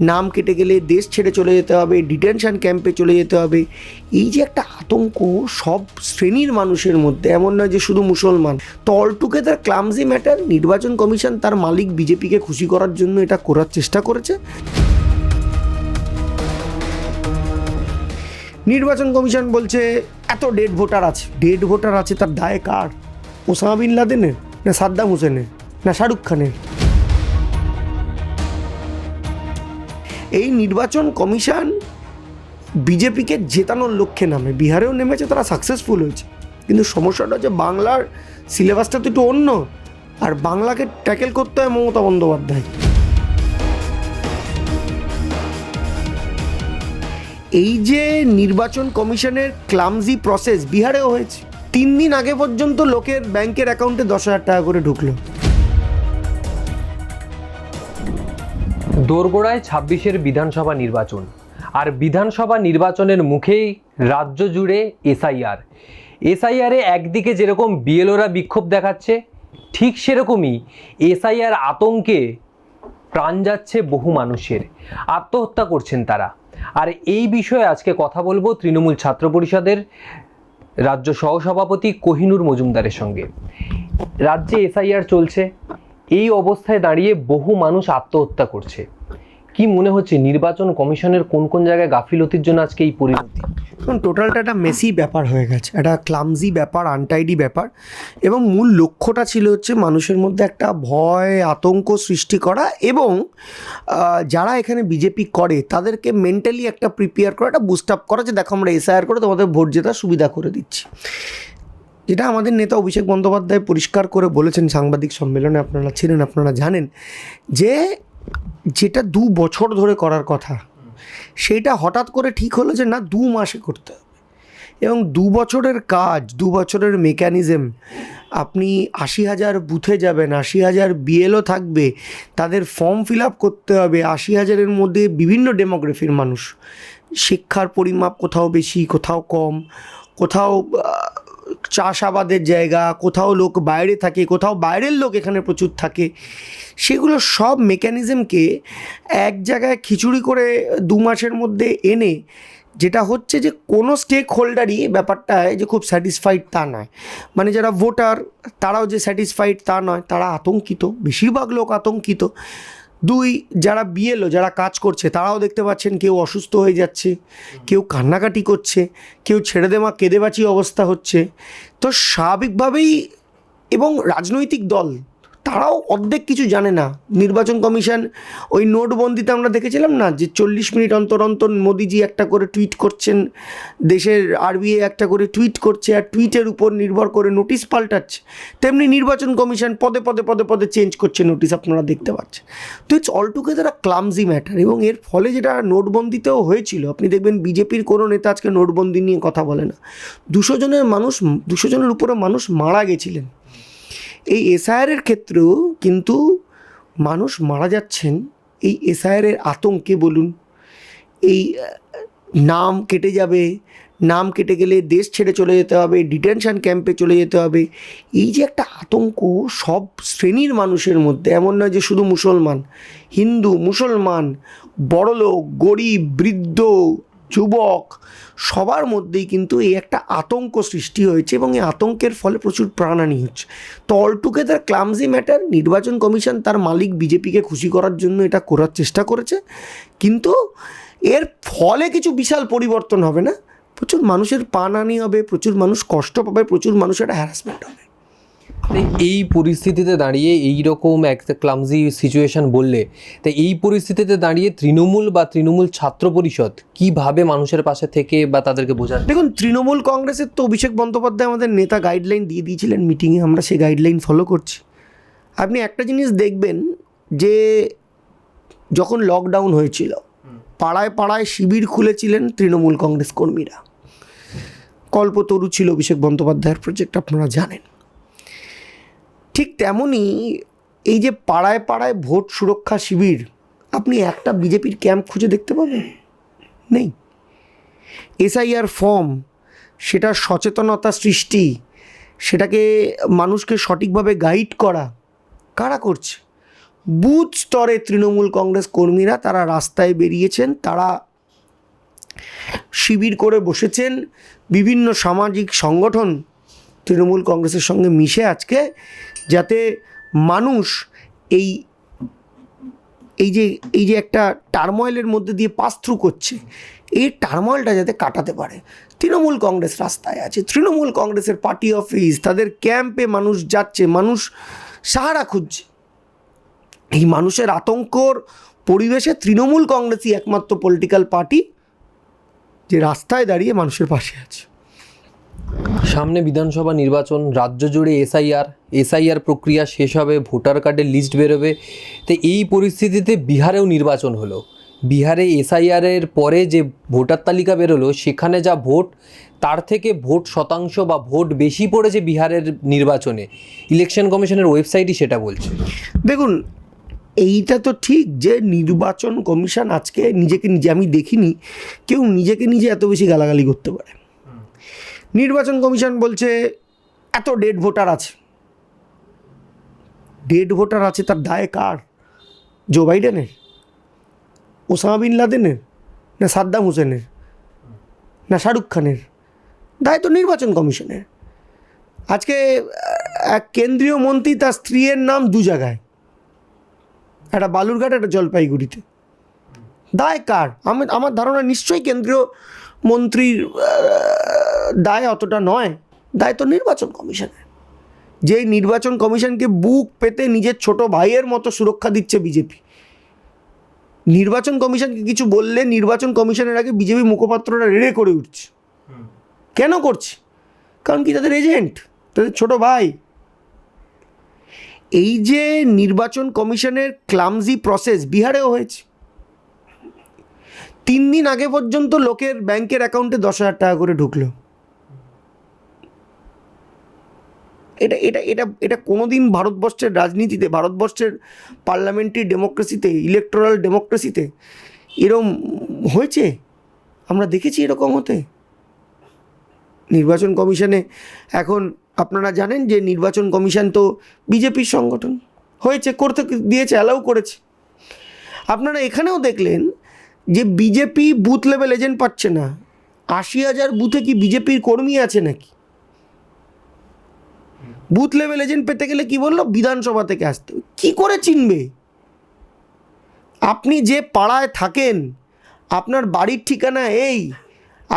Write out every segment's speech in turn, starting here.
নাম কেটে গেলে দেশ ছেড়ে চলে যেতে হবে ডিটেনশন ক্যাম্পে চলে যেতে হবে। এই যে একটা আতঙ্ক সব শ্রেণির মানুষের মধ্যে, এমন নয় যে শুধু মুসলমান। তো অল টুগেদার ক্লামজি ম্যাটার নির্বাচন কমিশন তার মালিক বিজেপিকে খুশি করার জন্য এটা করার চেষ্টা করেছে। নির্বাচন কমিশন বলছে, এত ডেড ভোটার আছে। ডেড ভোটার আছে তার দায় কার? Osama bin লাদেনের? না সাদ্দাম হোসেনের? না শাহরুখ খানের? এই নির্বাচন কমিশন বিজেপিকে জেতানোর লক্ষ্যে নামে। বিহারেও নেমেছে, তারা সাকসেসফুল হয়েছে। কিন্তু সমস্যাটা হচ্ছে বাংলার সিলেবাসটা তো একটু অন্য, আর বাংলাকে ট্যাকেল করতে হয় মমতা বন্দ্যোপাধ্যায়। এই যে নির্বাচন কমিশনের ক্লামজি প্রসেস বিহারেও হয়েছে। তিন দিন আগে পর্যন্ত লোকের ব্যাংকের অ্যাকাউন্টে দশ হাজার টাকা করে ঢুকলো। দোরগোড়ায় ছাব্বিশের বিধানসভা নির্বাচন। আর বিধানসভা নির্বাচনের মুখেই রাজ্য জুড়ে এসআইআর। এসআইআরে একদিকে যেরকম বিএলওরা বিক্ষোভ দেখাচ্ছে, ঠিক সেরকমই এসআইআর আতঙ্কে প্রাণ যাচ্ছে বহু মানুষের। আত্মহত্যা করছেন তারা। আর এই বিষয়ে আজকে কথা বলব তৃণমূল ছাত্র পরিষদের রাজ্য সহসভাপতি কোহিনুর মজুমদারের সঙ্গে। রাজ্যে এসআইআর চলছে এই অবস্থায় দাঁড়িয়ে বহু মানুষ আত্মহত্যা করছে। কি মনে হচ্ছে, নির্বাচন কমিশনের কোন কোন জায়গায় গাফিলতির জন্য আজকে এই পরিণতি? এখন টোটালটা একটা মেসি ব্যাপার হয়ে গেছে, একটা ক্লামজি ব্যাপার আনটাইডি ব্যাপার। এবং মূল লক্ষ্যটা ছিল হচ্ছে মানুষের মধ্যে একটা ভয়, আতঙ্ক সৃষ্টি করা এবং যারা এখানে বিজেপি করে, তাদেরকে মেন্টালি একটা প্রিপেয়ার করা, একটা বুস্ট আপ করা যে, দেখো, আমরা এসআইআর করে তোমাদের ভোট জেতার সুবিধা করে দিচ্ছি। যেটা আমাদের নেতা অভিষেক বন্দ্যোপাধ্যায় পরিষ্কার করে বলেছেন সাংবাদিক সম্মেলনে, আপনারা ছিলেন, আপনারা জানেন, যে যেটা দু বছর ধরে করার কথা, সেটা হঠাৎ করে ঠিক হলো যে না, দু মাসে করতে হবে। এবং দু বছরের কাজ, দু বছরের মেকানিজম, আপনি আশি হাজার বুথে যাবেন, আশি হাজার বিএলও থাকবে, তাদের ফর্ম ফিল আপ করতে হবে, আশি হাজারের মধ্যে বিভিন্ন ডেমোগ্রাফির মানুষ, শিক্ষার পরিমাপ কোথাও বেশি, কোথাও কম, কোথাও চাষাবাদের জায়গা, কোথাও লোক বাইরে থাকে, কোথাও বাইরের লোক এখানে প্রচুর থাকে। সেগুলো সব মেকানিজমকে এক জায়গায় খিচুড়ি করে দু মাসের মধ্যে এনে, যেটা হচ্ছে যে কোনো স্টেক হোল্ডারই ব্যাপারটায় যে খুব স্যাটিসফাইড তা নয়। মানে যারা ভোটার তারাও যে স্যাটিসফাইড তা নয়, তারা আতঙ্কিত, বেশিরভাগ লোক আতঙ্কিত। দুই, যারা বিএলও, যারা কাজ করছে, তারাও দেখতে পাচ্ছেন কেউ অসুস্থ হয়ে যাচ্ছে, কেউ কান্নাকাটি করছে, কেউ ছেড়ে দেওয়া কেঁদেবাচি অবস্থা হচ্ছে। তো স্বাভাবিকভাবেই এবং রাজনৈতিক দল তারাও অর্ধেক কিছু জানে না। নির্বাচন কমিশন ওই নোটবন্দিতে আমরা দেখেছিলাম না যে চল্লিশ মিনিট অন্তর অন্তর মোদিজি একটা করে টুইট করছেন, দেশের আরবিআই একটা করে টুইট করছে আর টুইটের উপর নির্ভর করে নোটিশ পাল্টাচ্ছে। তেমনি নির্বাচন কমিশন পদে পদে পদে পদে চেঞ্জ করছে নোটিশ, আপনারা দেখতে পাচ্ছেন। তো it's all together clumsy matter এবং এর ফলে যেটা নোটবন্দিতেও হয়েছিল, আপনি দেখবেন বিজেপির কোনো নেতা আজকে নোটবন্দি নিয়ে কথা বলে না। দুশো জনের মানুষ, দুশো জনের উপরে মানুষ মারা গেছিলেন। এই এসআইআরের ক্ষেত্রেও কিন্তু মানুষ মারা যাচ্ছেন এই এসআইআরের আতঙ্কে বলুন। এই নাম কেটে যাবে, নাম কেটে গেলে দেশ ছেড়ে চলে যেতে হবে, ডিটেনশন ক্যাম্পে চলে যেতে হবে। এই যে একটা আতঙ্ক সব শ্রেণির মানুষের মধ্যে, এমন নয় যে শুধু মুসলমান, হিন্দু, মুসলমান, বড়লোক, গরিব, বৃদ্ধ যুবক, সবার মধ্যেই কিন্তু এই একটা আতঙ্ক সৃষ্টি হয়েছে এবং এই আতঙ্কের ফলে প্রচুর প্রাণহানি হচ্ছে। তো অল টুগেদার ক্লামজি ম্যাটার নির্বাচন কমিশন তার মালিক বিজেপিকে খুশি করার জন্য এটা করার চেষ্টা করেছে। কিন্তু এর ফলে কিছু বিশাল পরিবর্তন হবে না? প্রচুর মানুষের প্রাণহানি হবে, প্রচুর মানুষ কষ্ট পাবে, প্রচুর মানুষের হ্যারাসমেন্ট হবে। এই পরিস্থিতিতে দাঁড়িয়ে এই রকম একটা ক্লামজি সিচুয়েশন বললে তা এই পরিস্থিতিতে দাঁড়িয়ে তৃণমূল বা তৃণমূল ছাত্র পরিষদ কীভাবে মানুষের পাশে থেকে বা তাদেরকে বোঝান দেখুন, তৃণমূল কংগ্রেসের তো অভিষেক বন্দ্যোপাধ্যায় আমাদের নেতা গাইডলাইন দিয়ে দিয়েছিলেন মিটিংয়ে আমরা সেই গাইডলাইন ফলো করছি। আপনি একটা জিনিস দেখবেন যে যখন লকডাউন হয়েছিল, পাড়ায় পাড়ায় শিবির খুলেছিলেন তৃণমূল কংগ্রেস কর্মীরা। কল্পতরু ছিল অভিষেক বন্দ্যোপাধ্যায়ের প্রজেক্ট আপনারা জানেন। ঠিক তেমনই এই যে পাড়ায় পাড়ায় ভোট সুরক্ষা শিবির, আপনি একটা বিজেপির ক্যাম্প খুঁজে দেখতে পাবেন? নেই। এসআইআর ফর্ম, সেটা সচেতনতা সৃষ্টি, সেটাকে মানুষকে সঠিকভাবে গাইড করা, কারা করছে? বুথ স্তরে তৃণমূল কংগ্রেস কর্মীরা তারা রাস্তায় বেরিয়েছেন, তারা শিবির করে বসেছেন, বিভিন্ন সামাজিক সংগঠন তৃণমূল কংগ্রেসের সঙ্গে মিশে আজকে যাতে মানুষ এই এই যে এই যে একটা টার্ময়েলের মধ্যে দিয়ে পাস থ্রু করছে, এই টার্ময়েলটা যাতে কাটাতে পারে। তৃণমূল কংগ্রেস রাস্তায় আছে। তৃণমূল কংগ্রেসের পার্টি অফিস, তাদের ক্যাম্পে মানুষ যাচ্ছে, মানুষ সাহারা খুঁজছে। এই মানুষের আতঙ্কর পরিবেশে তৃণমূল কংগ্রেসই একমাত্র পলিটিক্যাল পার্টি যে রাস্তায় দাঁড়িয়ে মানুষের পাশে আছে। সামনে বিধানসভা নির্বাচন, রাজ্য জুড়ে এসআইআর এসআইআর প্রক্রিয়া শেষ হবে, ভোটার কার্ডের লিস্ট বেরোবে। তো এই পরিস্থিতিতে বিহারেও নির্বাচন হলো। বিহারে এসআইআরের পরে যে ভোটার তালিকা বেরোলো, সেখানে যা ভোট, তার থেকে ভোট শতাংশ বা ভোট বেশি পড়েছে বিহারের নির্বাচনে। ইলেকশন কমিশনের ওয়েবসাইটই সেটা বলছে। দেখুন, এইটা তো ঠিক যে নির্বাচন কমিশন আজকে নিজেকে নিজে, আমি দেখিনি, কেউ নিজেকে নিজে এত বেশি গালাগালি করতে পারে। নির্বাচন কমিশন বলছে এত ডেড ভোটার আছে। ডেড ভোটার আছে তার দায় কার? জো বাইডেনের ওসামা বিন লাদেনের না সাদ্দাম হোসেনের না শাহরুখ খানের দায় তো নির্বাচন কমিশনের। আজকে এক কেন্দ্রীয় মন্ত্রী তার স্ত্রীর নাম দু জায়গায়। একটা বালুরঘাট, একটা জলপাইগুড়িতে। দায় কার? আমি, আমার ধারণা নিশ্চয়ই কেন্দ্রীয় মন্ত্রীর দায় অতটা নয়, দায় তো নির্বাচন কমিশনের। যেই নির্বাচন কমিশনকে বুক পেতে নিজের ছোট ভাইয়ের মতো সুরক্ষা দিচ্ছে বিজেপি। নির্বাচন কমিশনকে কিছু বললে নির্বাচন কমিশনের আগে বিজেপি মুখপাত্ররা রেড়ে করে উঠছে। কেন করছে? কারণ কি তাদের এজেন্ট? তাদের ছোট ভাই। এই যে নির্বাচন কমিশনের ক্লামজি প্রসেস বিহারেও হয়েছে। তিন দিন আগে পর্যন্ত লোকের ব্যাংকের অ্যাকাউন্টে দশ হাজার টাকা করে ঢুকলো। এটা এটা এটা এটা কোনো দিন ভারতবর্ষের রাজনীতিতে, ভারতবর্ষের পার্লামেন্টারি ডেমোক্রেসিতে, ইলেকটোরাল ডেমোক্রেসিতে এরম হয়েছে? আমরা দেখেছি এরকম হতে। নির্বাচন কমিশনে এখন আপনারা জানেন যে নির্বাচন কমিশন তো বিজেপির সংগঠন। হয়েছে, করতে, দিয়েছে অ্যালাউ করেছে। আপনারা এখানেও দেখলেন যে বিজেপি বুথ লেভেল এজেন্ট পাচ্ছে না, আশি হাজার বুথে কি বিজেপির কর্মী আছে নাকি? বুথ লেভেল এজেন্ট পেতে গেলে কি বলল? বিধানসভা থেকে আসতে। কি করে চিনবে? আপনি যে পাড়ায় থাকেন, আপনার বাড়ির ঠিকানা এই,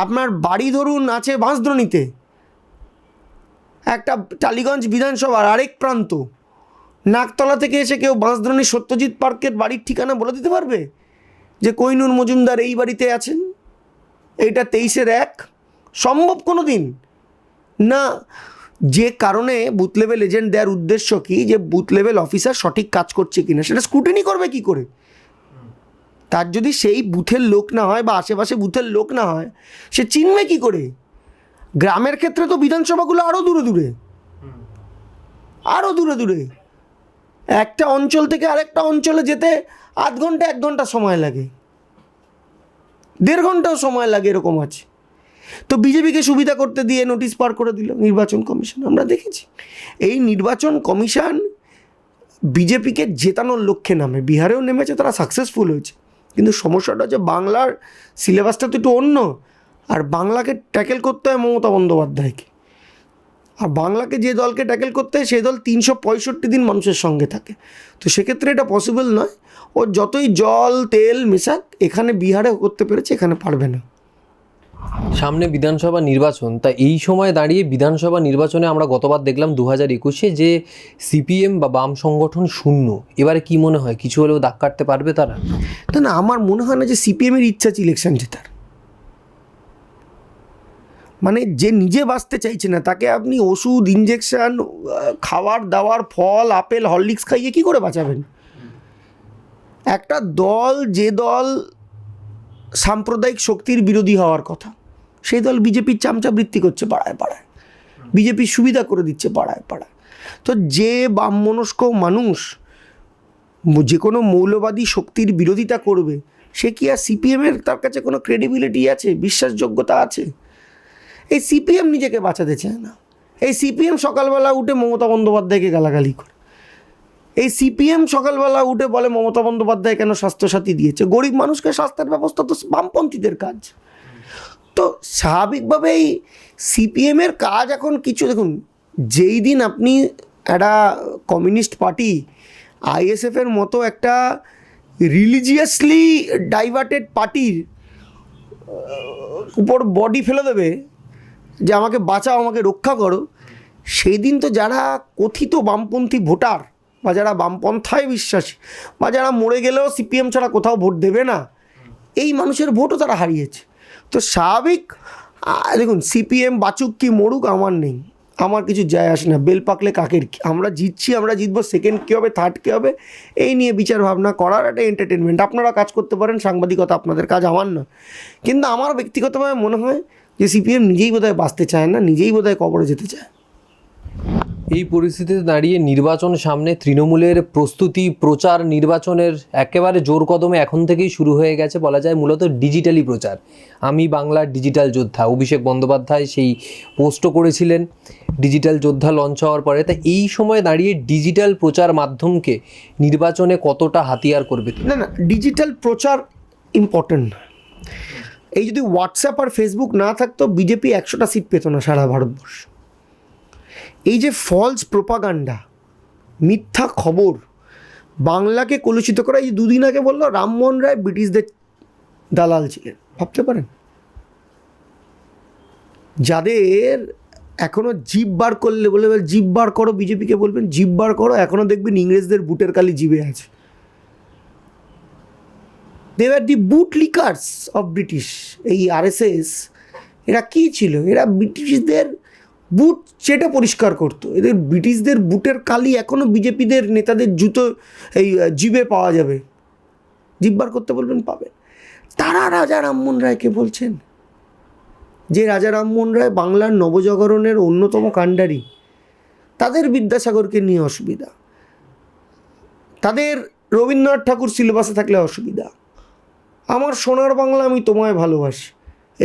আপনার বাড়ি ধরুন আছে বাঁশদ্রণীতে, একটা টালিগঞ্জ বিধানসভার আরেক প্রান্ত, নাকতলা থেকে এসে কেউ বাঁশদ্রণী সত্যজিৎ পার্কের বাড়ির ঠিকানা বলে দিতে পারবে? যে কৈনুর মজুমদার এই বাড়িতে আছেন? এইটা তেইশের এক। সম্ভব কোনো দিন না, যে কারণে বুথ লেভেল এজেন্ট দেওয়ার উদ্দেশ্য কি? যে বুথ লেভেল অফিসার সঠিক কাজ করছে কিনা? সেটা স্ক্রুটিনি করবে কি করে? তার যদি সেই বুথের লোক না হয় বা আশেপাশে বুথের লোক না হয়, সে চিনবে কি করে? গ্রামের ক্ষেত্রে তো বিধানসভাগুলো আরও দূরে দূরে। আরও দূরে দূরে। একটা অঞ্চল থেকে আরেকটা অঞ্চলে যেতে আধ ঘণ্টা, এক ঘণ্টা সময় লাগে। দেড় ঘন্টাও সময় লাগে এরকম আছে। তো বিজেপিকে সুবিধা করতে দিয়ে নোটিশ পার করে দিল নির্বাচন কমিশন। আমরা দেখেছি। এই নির্বাচন কমিশন বিজেপিকে জেতানোর লক্ষ্যে নামে। বিহারেও নেমেছে, তারা সাকসেসফুল হয়েছে। কিন্তু সমস্যাটা হচ্ছে বাংলার সিলেবাসটা তো একটু অন্য। আর বাংলাকে ট্যাকেল করতে হয় মমতা বন্দ্যোপাধ্যায়কে। আর বাংলাকে যে দলকে ট্যাকেল করতে হয় সেই দল তিনশো পঁয়ষট্টি দিন মানুষের সঙ্গে থাকে। তো সেক্ষেত্রে এটা পসিবল নয়। ও যতই জল তেল মেশাক এখানে বিহারে করতে পেরেছে এখানে পারবে না। সামনে বিধানসভা নির্বাচন তা এই সময় দাঁড়িয়ে বিধানসভা নির্বাচনে আমরা গতবার দেখলাম দু হাজার একুশে যে সিপিএম বা বাম সংগঠন শূন্য। এবারে কি মনে হয়? কিছু হলেও দাগ কাটতে পারবে তারা? না না আমার মনে হয় না যে সিপিএমের ইচ্ছা আছে ইলেকশন জেতার। মানে যে নিজে বাঁচতে চাইছে না, তাকে আপনি ওষুধ ইঞ্জেকশন খাওয়ার, দাওয়ার, ফল, আপেল হরলিক্স খাইয়ে কি করে বাঁচাবেন? একটা দল, যে দল সাম্প্রদায়িক শক্তির বিরোধী হওয়ার কথা, সেই দল বিজেপির চামচা বৃত্তি করছে পাড়ায় পাড়ায়। বিজেপির সুবিধা করে দিচ্ছে পাড়ায় পাড়ায়। তো যে বামমনস্ক মানুষ যে কোনো মৌলবাদী শক্তির বিরোধিতা করবে, সে কি আর সিপিএমের তার কাছে কোনো ক্রেডিবিলিটি আছে, বিশ্বাসযোগ্যতা আছে? এই সিপিএম নিজেকে বাঁচাতে চায় না। এই সিপিএম সকালবেলা উঠে মমতা বন্দ্যোপাধ্যায়কে গালাগালি করে। এই সিপিএম সকালবেলা উঠে বলে, মমতা বন্দ্যোপাধ্যায় কেন স্বাস্থ্যসাথী দিয়েছে? গরিব মানুষকে স্বাস্থ্যের ব্যবস্থা তো বামপন্থীদের কাজ। তো স্বাভাবিকভাবেই সিপিএমের কাজ এখন কিছু, দেখুন, যেই দিন আপনি একটা কমিউনিস্ট পার্টি আইএসএফের মতো একটা রিলিজিয়াসলি ডাইভার্টেড পার্টির উপর বডি ফেলে দেবে যে আমাকে বাঁচাও, আমাকে রক্ষা করো। সেই দিন তো যারা কথিত বামপন্থী ভোটার বা যারা বামপন্থায় বিশ্বাসী বা যারা মরে গেলেও সিপিএম ছাড়া কোথাও ভোট দেবে না, এই মানুষের ভোটও তারা হারিয়েছে। তো স্বাভাবিক দেখুন, সিপিএম বাচুক কি মরুক আমার নেই। আমার কিছু যায় আসে না। বেল পাকলে কাকের কি? আমরা জিতছি, আমরা জিতবো সেকেন্ড কী হবে থার্ড কী হবে? এই নিয়ে বিচার ভাবনা করার একটা এন্টারটেনমেন্ট আপনারা কাজ করতে পারেন, সাংবাদিকতা আপনাদের কাজ আমার না কিন্তু আমার ব্যক্তিগতভাবে মনে হয় যে সিপিএম নিজেই বোধহয় বাঁচতে চায় না নিজেই বোধহয় কবরে যেতে চায়। এই পরিস্থিতিতে দাঁড়িয়ে নির্বাচন সামনে তৃণমূলের প্রস্তুতি প্রচার নির্বাচনের একেবারে জোর কদমে এখন থেকেই শুরু হয়ে গেছে বলা যায় মূলত ডিজিটালি প্রচার। আমি বাংলার ডিজিটাল যোদ্ধা অভিষেক বন্দ্যোপাধ্যায় সেই পোস্টও করেছিলেন ডিজিটাল যোদ্ধা লঞ্চ হওয়ার পরে। তা এই সময় দাঁড়িয়ে ডিজিটাল প্রচার মাধ্যমকে নির্বাচনে কতটা হাতিয়ার করবে? না না ডিজিটাল প্রচার ইম্পর্টেন্ট না। এই যদি হোয়াটসঅ্যাপ আর ফেসবুক না থাকতো বিজেপি একশোটা সিট পেত না সারা ভারতবর্ষ। এই যে ফলস প্রোপাগান্ডা মিথ্যা খবর, বাংলাকে কলুষিত করা, এই দুদিন আগে বলল রামমোহন রায় ব্রিটিশদের দালাল ছিলেন। ভাবতে পারেন? যাদের এখনও জিভ বার করলে বলে জিভ বার করো বিজেপিকে বলবেন জিভ বার করো, এখনও দেখবেন ইংরেজদের বুটের কালি জিভে আছে। They are the boot lickers of British এই আরএসএস এরা কী ছিল? এরা ব্রিটিশদের বুট চেটে পরিষ্কার করতো। এদের ব্রিটিশদের বুটের কালি এখনও বিজেপিদের নেতাদের জুতো, এই জিভে পাওয়া যাবে। জিব্বার করতে বলবেন, পাবেন। তারা রাজা রামমোহন রায়কে বলছেন? যে রাজা রামমোহন রায় বাংলার নবজাগরণের অন্যতম কাণ্ডারি, তাদের বিদ্যাসাগরকে নিয়ে অসুবিধা। তাদের রবীন্দ্রনাথ ঠাকুর সিলেবাসে থাকলে অসুবিধা। আমার সোনার বাংলা আমি তোমায় ভালোবাসি।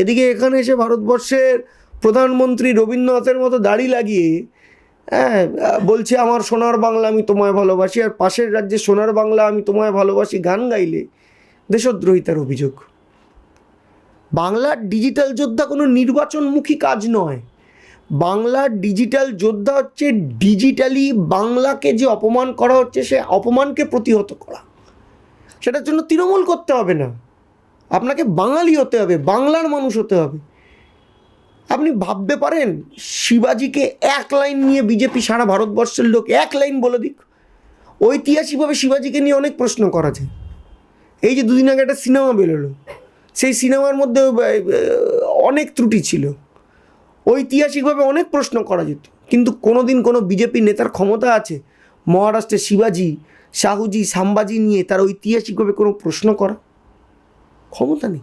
এদিকে এখানে এসে ভারতবর্ষের প্রধানমন্ত্রী রবীন্দ্রনাথের মতো দাড়ি লাগিয়ে হ্যাঁ বলছে আমার সোনার বাংলা আমি তোমায় ভালোবাসি, আর পাশের রাজ্যে সোনার বাংলা আমি তোমায় ভালোবাসি গান গাইলে দেশদ্রোহিতার অভিযোগ। বাংলার ডিজিটাল যোদ্ধা কোনো নির্বাচনমুখী কাজ নয়। বাংলার ডিজিটাল যোদ্ধা হচ্ছে ডিজিটালি বাংলাকে যে অপমান করা হচ্ছে, সে অপমানকে প্রতিহত করা। সেটার জন্য তৃণমূল করতে হবে না। আপনাকে বাঙালি হতে হবে, বাংলার মানুষ হতে হবে। আপনি ভাবতে পারেন, শিবাজিকে এক লাইন নিয়ে বিজেপি সারা ভারতবর্ষের লোক এক লাইন বলে দিক। ঐতিহাসিকভাবে শিবাজিকে নিয়ে অনেক প্রশ্ন করা যায়। এই যে দুদিন আগে একটা সিনেমা বেরোলো, সেই সিনেমার মধ্যে অনেক ত্রুটি ছিল। ঐতিহাসিকভাবে অনেক প্রশ্ন করা যেত, কিন্তু কোনো দিন কোনো বিজেপি নেতার ক্ষমতা আছে মহারাষ্ট্রে শিবাজি, শাহুজি সাম্বাজি নিয়ে তার ঐতিহাসিকভাবে কোনো প্রশ্ন করা? ক্ষমতা নেই।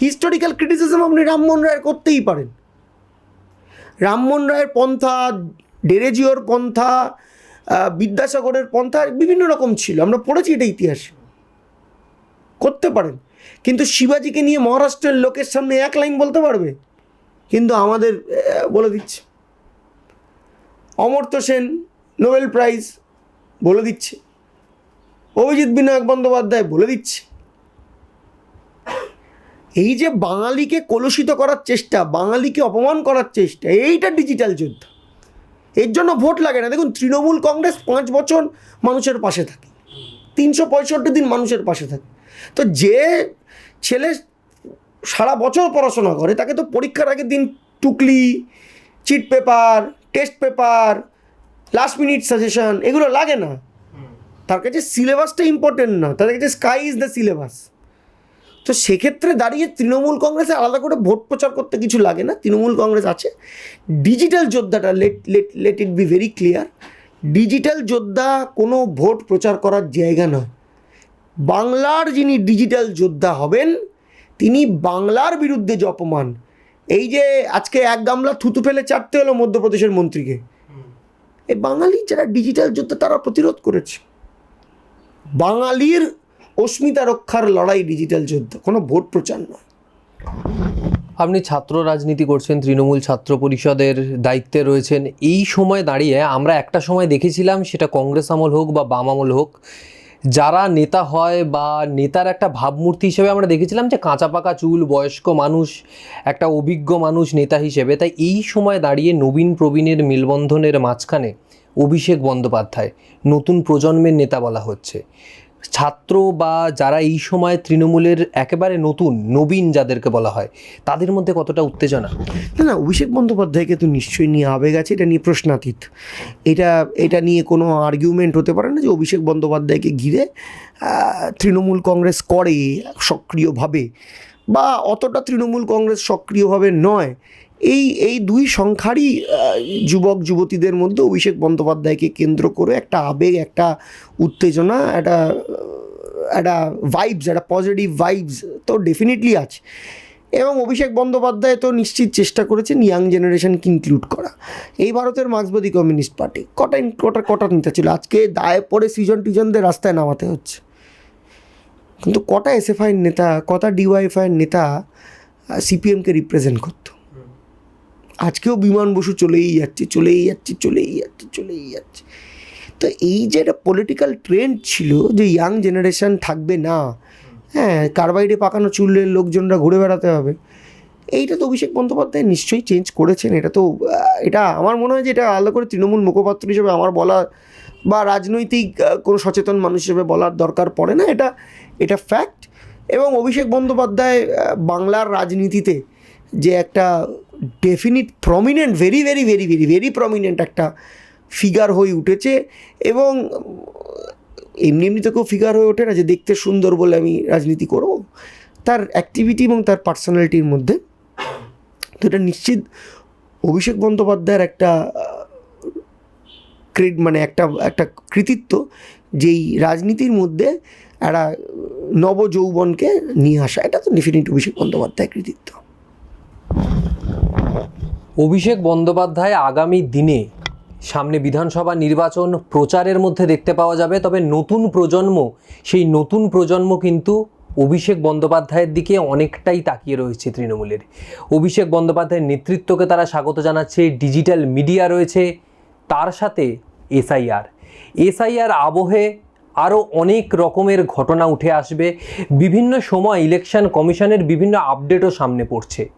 হিস্টোরিক্যাল ক্রিটিসিজম আপনি রামমোহন রায়ের করতেই পারেন। রামমোহন রায়ের পন্থা, ডেরেজিওর পন্থা বিদ্যাসাগরের পন্থা বিভিন্ন রকম ছিল। আমরা পড়েছি এটা ইতিহাসে। করতে পারেন। কিন্তু শিবাজিকে নিয়ে মহারাষ্ট্রের লোকের সামনে এক লাইন বলতে পারবে? কিন্তু আমাদের বলে দিচ্ছে। অমর্ত্য সেন নোবেল প্রাইজ বলে দিচ্ছে। অভিজিৎ বিনায়ক বন্দ্যোপাধ্যায় বলে দিচ্ছে। এই যে বাঙালিকে কলুষিত করার চেষ্টা বাঙালিকে অপমান করার চেষ্টা এইটা ডিজিটাল যুদ্ধ। এর জন্য ভোট লাগে না। দেখুন তৃণমূল কংগ্রেস পাঁচ বছর মানুষের পাশে থাকে। তিনশো পঁয়ষট্টি দিন মানুষের পাশে থাকে। তো যে ছেলে সারা বছর পড়াশোনা করে তাকে তো পরীক্ষার আগের দিন টুকলি cheat paper test paper last minute suggestion এগুলো লাগে না। তার কাছে সিলেবাসটা ইম্পর্টেন্ট না। তাদের কাছে স্কাই ইজ দ্য সিলেবাস তো সেক্ষেত্রে দাঁড়িয়ে তৃণমূল কংগ্রেসে আলাদা করে ভোট প্রচার করতে কিছু লাগে না। তৃণমূল কংগ্রেস আছে। Digital যোদ্ধাটা let let let it be very clear digital যোদ্ধা কোনো ভোট প্রচার করার জায়গা নয়। বাংলার যিনি ডিজিটাল যোদ্ধা হবেন, তিনি বাংলার বিরুদ্ধে যে অপমান, এই যে আজকে এক গামলা থুতু ফেলে চাটতে হলো মধ্যপ্রদেশের মন্ত্রীকে। এই বাঙালি যারা ডিজিটাল যোদ্ধা, তারা প্রতিরোধ করেছে। বাঙালির অস্মিতা রক্ষার লড়াই ডিজিটাল যুদ্ধ, কোনো ভোট প্রচার নয়। আপনি ছাত্র রাজনীতি করছেন, তৃণমূল ছাত্র পরিষদের দায়িত্বে রয়েছেন, এই সময় দাঁড়িয়ে আমরা একটা সময় দেখেছিলাম সেটা কংগ্রেস আমল হোক বা বাম আমল হোক, যারা নেতা হয় বা নেতার একটা ভাবমূর্তি হিসেবে আমরা দেখেছিলাম যে কাঁচা পাকা চুল, বয়স্ক মানুষ, একটা অভিজ্ঞ মানুষ নেতা হিসেবে, তাই এই সময় দাঁড়িয়ে নবীন প্রবীণের মেলবন্ধনের মাঝখানে অভিষেক বন্দ্যোপাধ্যায়, নতুন প্রজন্মের নেতা বলা হচ্ছে। ছাত্র বা যারা এই সময় তৃণমূলের একেবারে নতুন, নবীন যাদেরকে বলা হয়, তাদের মধ্যে কতটা উত্তেজনা? না না, অভিষেক বন্দ্যোপাধ্যায়কে তো নিশ্চয়ই নিয়ে আবেগ আছে, এটা নিয়ে প্রশ্নাতীত। এটা এটা নিয়ে কোনো আর্গুমেন্ট হতে পারে না যে অভিষেক বন্দ্যোপাধ্যায়কে ঘিরে তৃণমূল কংগ্রেস করে সক্রিয়ভাবে, বা অতটা তৃণমূল কংগ্রেস সক্রিয়ভাবে নয় এই এই দুই সংখ্যারই যুবক, যুবতীদের মধ্যে অভিষেক বন্দ্যোপাধ্যায়কে কেন্দ্র করে একটা আবেগ, একটা উত্তেজনা, একটা একটা ভাইবস একটা পজিটিভ ভাইবস তো ডেফিনেটলি আছে। এবং অভিষেক বন্দ্যোপাধ্যায় তো নিশ্চিত চেষ্টা করেছেন ইয়াং জেনারেশনকে ইনক্লুড করা। এই ভারতের মার্ক্সবাদী কমিউনিস্ট পার্টি কটা কটা কটা নেতা ছিল? আজকে দায়ে পরে সৃজন টিজনদের রাস্তায় নামাতে হচ্ছে। কিন্তু কটা এসএফআইয়ের নেতা, কটা ডিওয়াইফআইয়ের নেতা সিপিএমকে রিপ্রেজেন্ট করতো? আজকেও বিমান বসু চলেই যাচ্ছে চলেই যাচ্ছে চলেই যাচ্ছে চলেই যাচ্ছে। তো এই যে একটা পলিটিক্যাল ট্রেন্ড ছিল যে ইয়াং জেনারেশান থাকবে না হ্যাঁ কারবাইডে পাকানো চুলের লোকজনরা ঘুরে বেড়াতে হবে, এইটা তো অভিষেক বন্দ্যোপাধ্যায় নিশ্চয়ই চেঞ্জ করেছেন, এটা তো এটা আমার মনে হয় যে এটা আলাদা করে তৃণমূল মুখপাত্র হিসেবে আমার বলা বা রাজনৈতিক কোনো সচেতন মানুষ হিসেবে বলার দরকার পড়ে না, এটা এটা ফ্যাক্ট এবং অভিষেক বন্দ্যোপাধ্যায় বাংলার রাজনীতিতে যে একটা definite prominent very very very very very prominent একটা ফিগার হয়ে উঠেছে এবং এমনি এমনি তো কেউ ফিগার হয়ে ওঠে না যে দেখতে সুন্দর বলে আমি রাজনীতি করব। তার অ্যাক্টিভিটি এবং তার পার্সোনালিটির মধ্যে তো এটা নিশ্চিত অভিষেক বন্দ্যোপাধ্যায়ের একটা ক্রেড মানে একটা একটা কৃতিত্ব যেই রাজনীতির মধ্যে একটা নব যৌবনকে নিয়ে আসা। এটা তো ডেফিনেট অভিষেক বন্দ্যোপাধ্যায়ের কৃতিত্ব। অভিষেক বন্দ্যোপাধ্যায় আগামী দিনে সামনে বিধানসভা নির্বাচন প্রচারের মধ্যে দেখতে পাওয়া যাবে, তবে নতুন প্রজন্ম, সেই নতুন প্রজন্ম কিন্তু অভিষেক বন্দ্যোপাধ্যায়ের দিকে অনেকটাই তাকিয়ে রয়েছে তৃণমূলের। অভিষেক বন্দ্যোপাধ্যায়ের নেতৃত্বকে তারা স্বাগত জানাচ্ছে, ডিজিটাল মিডিয়া রয়েছে, তার সাথে এসআইআর। এসআইআর আবহে আরও অনেক রকমের ঘটনা উঠে আসবে, বিভিন্ন সময় ইলেকশন কমিশনের বিভিন্ন আপডেটও সামনে পড়ছে।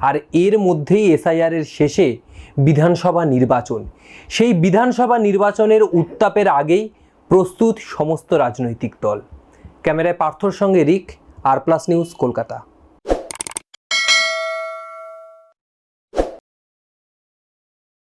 আর এর মধ্যেই এসআইআরের শেষে বিধানসভা নির্বাচন। সেই বিধানসভা নির্বাচনের উত্তাপের আগেই প্রস্তুত সমস্ত রাজনৈতিক দল। ক্যামেরায় পার্থর সঙ্গে Rik R plus news Kolkata.